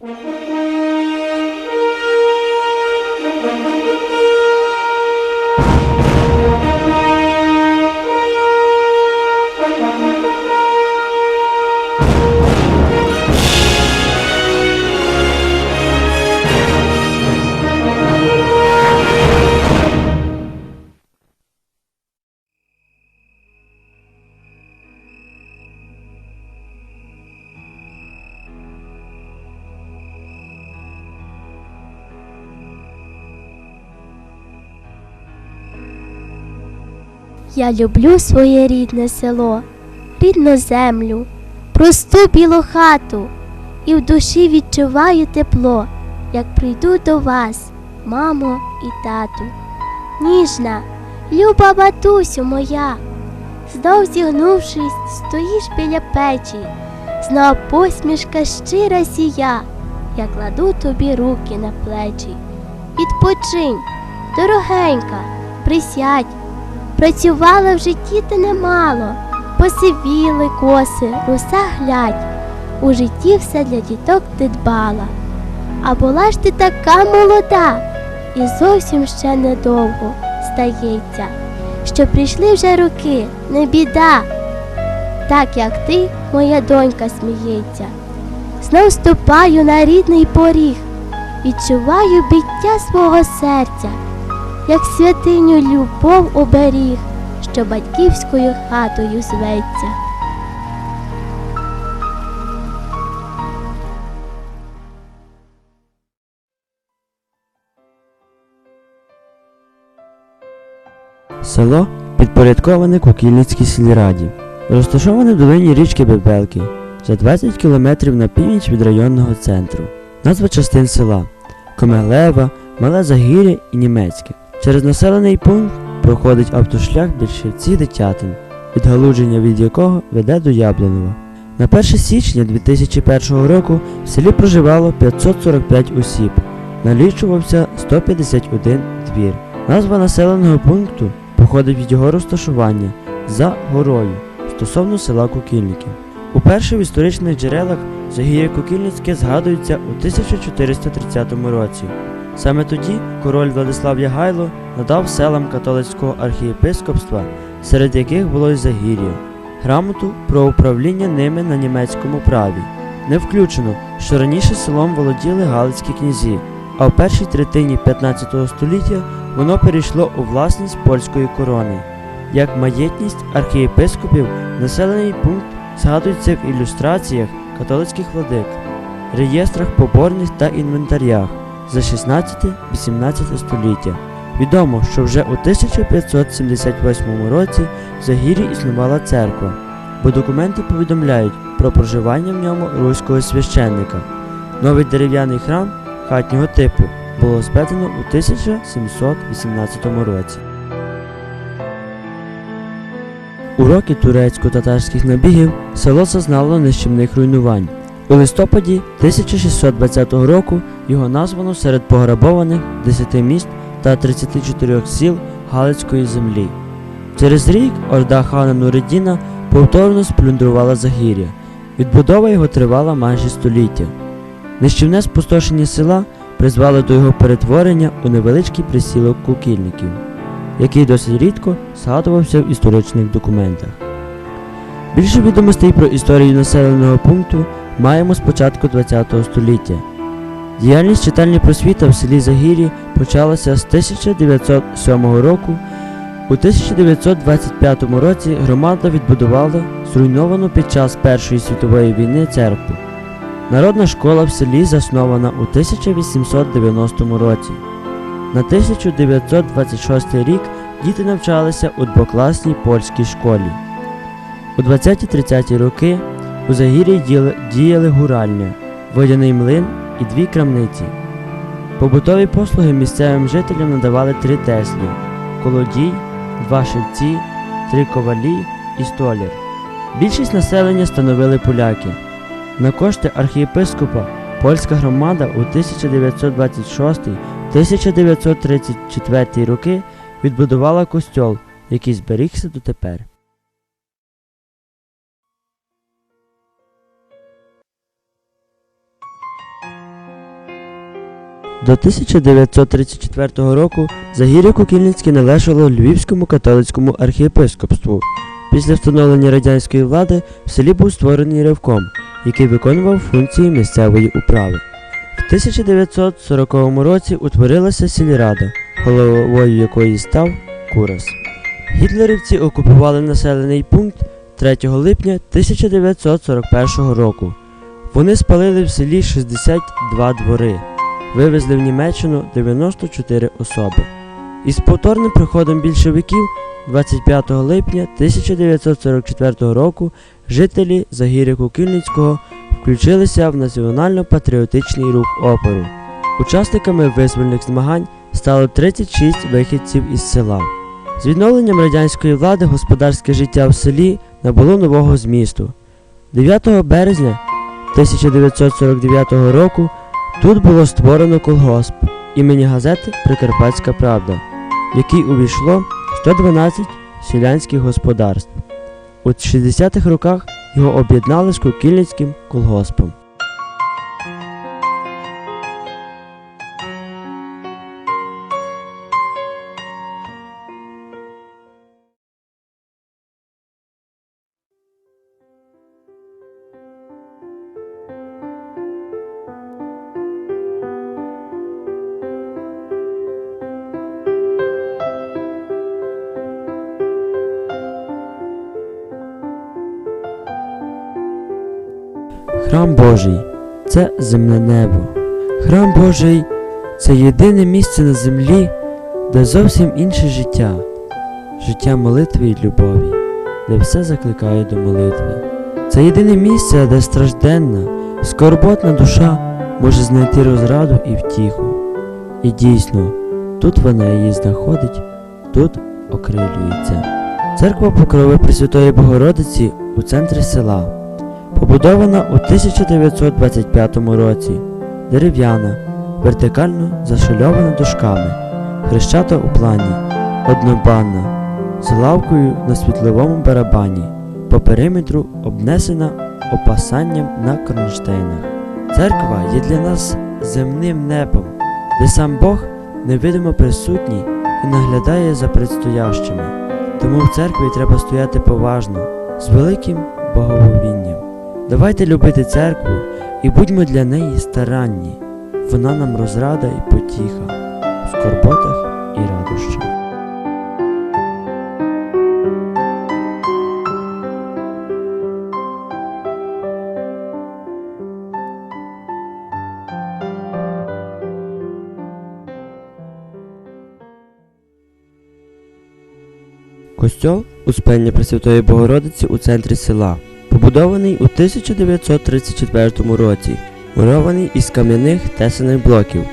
Mm-hmm. Я люблю своє рідне село, рідну землю, просту білу хату, і в душі відчуваю тепло, як прийду до вас, мамо і тату. Ніжна, люба матусю моя, знов зігнувшись, стоїш біля печі, знов посмішка щира сія, я кладу тобі руки на плечі. Відпочинь, дорогенька, присядь. Працювала в житті ти немало, посивіли коси, руса глядь. У житті все для діток ти дбала. А була ж ти така молода, і зовсім ще недовго стається, що прийшли вже роки, не біда. Так як ти, моя донька, сміється. Знов ступаю на рідний поріг, відчуваю биття свого серця як святиню любов оберіг, що батьківською хатою зветься. Село підпорядковане Кукільницькій сільраді, розташоване в долині річки Бебелки за 20 кілометрів на північ від районного центру. Назва частин села Комеглева, Мале Загір'я і Німецьке. Через населений пункт проходить автошлях Більшівці Дитятин, відгалудження від якого веде до Яблонова. На 1 січня 2001 року в селі проживало 545 осіб, налічувався 151 двір. Назва населеного пункту походить від його розташування за горою стосовно села Кукільників. Уперше в історичних джерелах Загір'я Кукільницьке згадується у 1430 році. Саме тоді король Владислав Ягайло надав селам католицького архієпископства, серед яких було й Загір'я, грамоту про управління ними на німецькому праві. Не включено, що раніше селом володіли галицькі князі, а в першій третині 15 століття воно перейшло у власність польської корони. Як маєтність архієпископів, населений пункт згадується в ілюстраціях католицьких владик, реєстрах поборних та інвентарях за 16-18 століття. Відомо, що вже у 1578 році в Загір'ї існувала церква, бо документи повідомляють про проживання в ньому руського священника. Новий дерев'яний храм хатнього типу було зведено у 1718 році. У роки турецько-татарських набігів село зазнало нищівних руйнувань. У листопаді 1620 року його названо серед пограбованих 10 міст та 34 сіл Галицької землі. Через рік орда хана Нуреддіна повторно сплюндрувала Загір'я. Відбудова його тривала майже століття. Нищівне спустошення села призвало до його перетворення у невеличкий присілок кукільників, який досить рідко згадувався в історичних документах. Більше відомостей про історію населеного пункту маємо з початку ХХ століття. Діяльність читальні просвіта в селі Загір'ї почалася з 1907 року. У 1925 році громада відбудувала зруйновану під час Першої світової війни церкву. Народна школа в селі заснована у 1890 році. На 1926 рік діти навчалися у двокласній польській школі. У 20-30 роки у Загір'ї діяли, діяли гуральня, водяний млин і дві крамниці. Побутові послуги місцевим жителям надавали три теслі колодій, два шевці, три ковалі і столяр. Більшість населення становили поляки. На кошти архієпископа польська громада у 1926-1934 роки відбудувала костьол, який зберігся дотепер. До 1934 року Загір'я Кукільницьке належало Львівському католицькому архієпископству. Після встановлення радянської влади в селі був створений ревком, який виконував функції місцевої управи. В 1940 році утворилася сільрада, головою якої став Курас. Гітлерівці окупували населений пункт 3 липня 1941 року. Вони спалили в селі 62 двори, вивезли в Німеччину 94 особи. Із повторним приходом більшовиків 25 липня 1944 року жителі Загір'я Кукільницького включилися в національно-патріотичний рух опору. Учасниками визвольних змагань стало 36 вихідців із села. З відновленням радянської влади господарське життя в селі набуло нового змісту. 9 березня 1949 року тут було створено колгосп імені газети Прикарпатська Правда, в який увійшло 112 селянських господарств. У 60-х роках його об'єднали з Кукільницьким колгоспом. Храм Божий це земне небо. Храм Божий це єдине місце на землі, де зовсім інше життя, життя молитви і любові, де все закликає до молитви. Це єдине місце, де стражденна, скорботна душа може знайти розраду і втіху. І дійсно, тут вона її знаходить, тут окрилюється. Церква Покрови Пресвятої Богородиці у центрі села. Побудована у 1925 році, дерев'яна, вертикально зашильована дошками, хрещата у плані, однобанна, з лавкою на світловому барабані, по периметру обнесена опасанням на кронштейнах. Церква є для нас земним небом, де сам Бог невидимо присутній і наглядає за предстоящими. Тому в церкві треба стояти поважно, з великим богововінням. Давайте любити церкву і будьмо для неї старанні. Вона нам розрада і потіха в скорботах і радощах. Костьол Успення Пресвятої Богородиці у центрі села. Побудований у 1934 році, мурований із кам'яних тесаних блоків,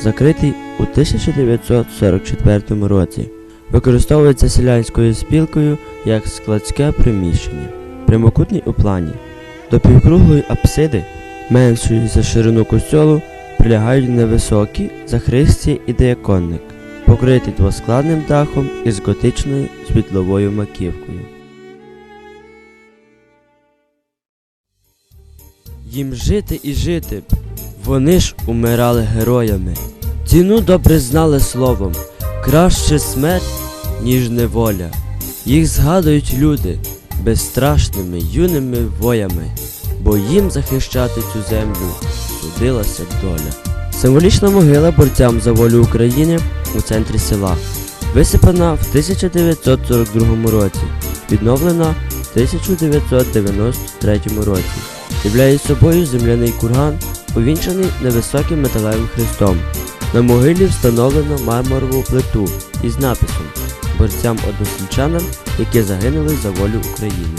закритий у 1944 році. Використовується селянською спілкою як складське приміщення, прямокутний у плані. До півкруглої апсиди, меншої за ширину костьолу, прилягають невисокі захристі і деяконник, покритий двоскладним дахом із готичною світловою маківкою. Їм жити і жити, вони ж умирали героями. Ціну добре знали словом, краще смерть, ніж неволя. Їх згадують люди безстрашними юними воями, бо їм захищати цю землю судилася доля. Символічна могила борцям за волю України у центрі села, висипана в 1942 році, відновлена в 1993 році являє собою земляний курган, увінчаний невисоким металевим хрестом. На могилі встановлено мармурову плиту із написом борцям односельчанам, які загинули за волю України.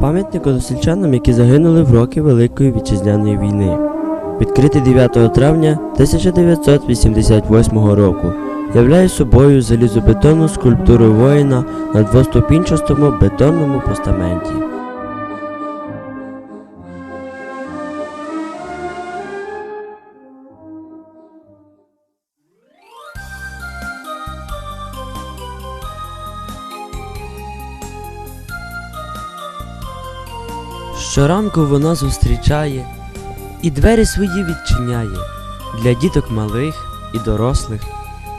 Пам'ятник односельчанам, які загинули в роки Великої Вітчизняної війни. Відкритий 9 травня 1988 року являє собою залізобетонну скульптуру воїна на двоступінчастому бетонному постаменті. Щоранку вона зустрічає і двері свої відчиняє для діток малих і дорослих,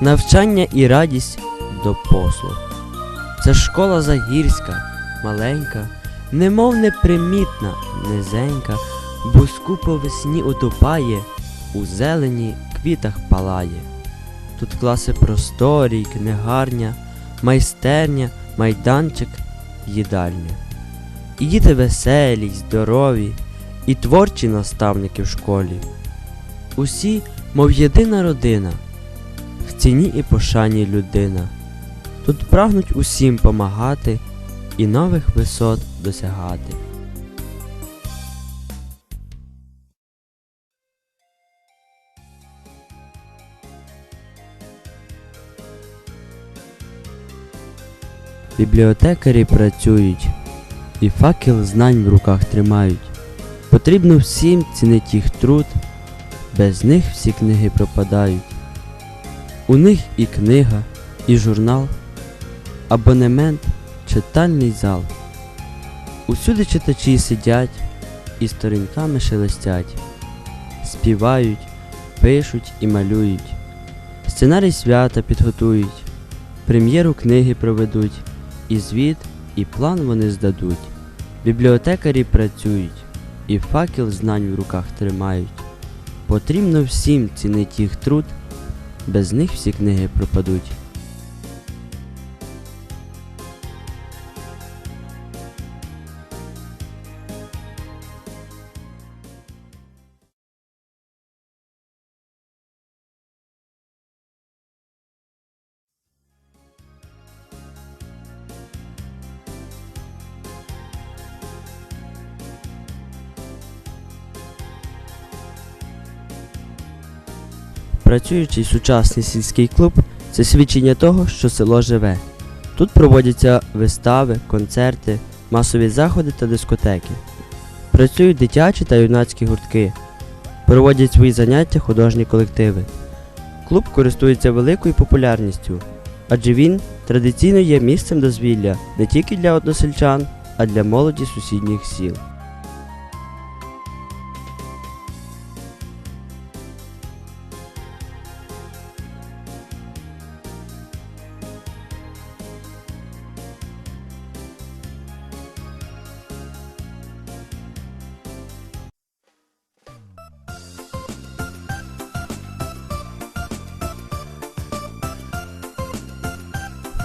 навчання і радість до послуг. Це школа загірська, маленька, немов непримітна, низенька, бузьку по весні утопає, у зелені квітах палає. Тут класи просторі, книгарня, майстерня, майданчик, їдальня. І діти веселі, здорові, і творчі наставники в школі. Усі, мов єдина родина, ціні і пошані людина. Тут прагнуть усім помагати і нових висот досягати. Бібліотекарі працюють і факел знань в руках тримають. Потрібно всім цінить їх труд, без них всі книги пропадають. У них і книга, і журнал, абонемент, читальний зал. Усюди читачі сидять і сторінками шелестять, співають, пишуть і малюють, сценарій свята підготують, прем'єру книги проведуть, і звіт, і план вони здадуть. Бібліотекарі працюють, і факел знань в руках тримають. Потрібно всім цінить їх труд, без них всі книги пропадуть. Працюючий сучасний сільський клуб це свідчення того, що село живе. Тут проводяться вистави, концерти, масові заходи та дискотеки. Працюють дитячі та юнацькі гуртки, проводять свої заняття художні колективи. Клуб користується великою популярністю, адже він традиційно є місцем дозвілля не тільки для односельчан, а для молоді сусідніх сіл.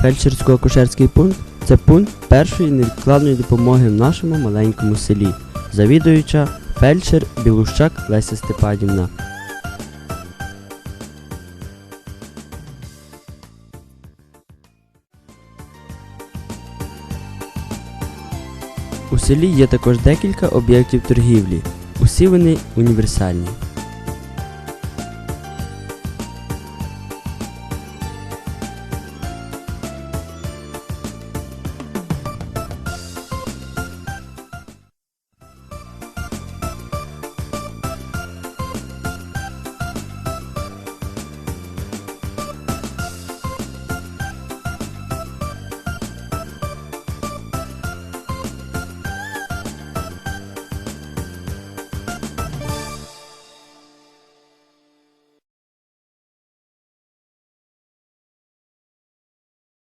Фельдшерсько-акушерський пункт це пункт першої невідкладної допомоги в нашому маленькому селі. Завідуюча фельдшер Білущак Леся Степанівна. У селі є також декілька об'єктів торгівлі. Усі вони універсальні.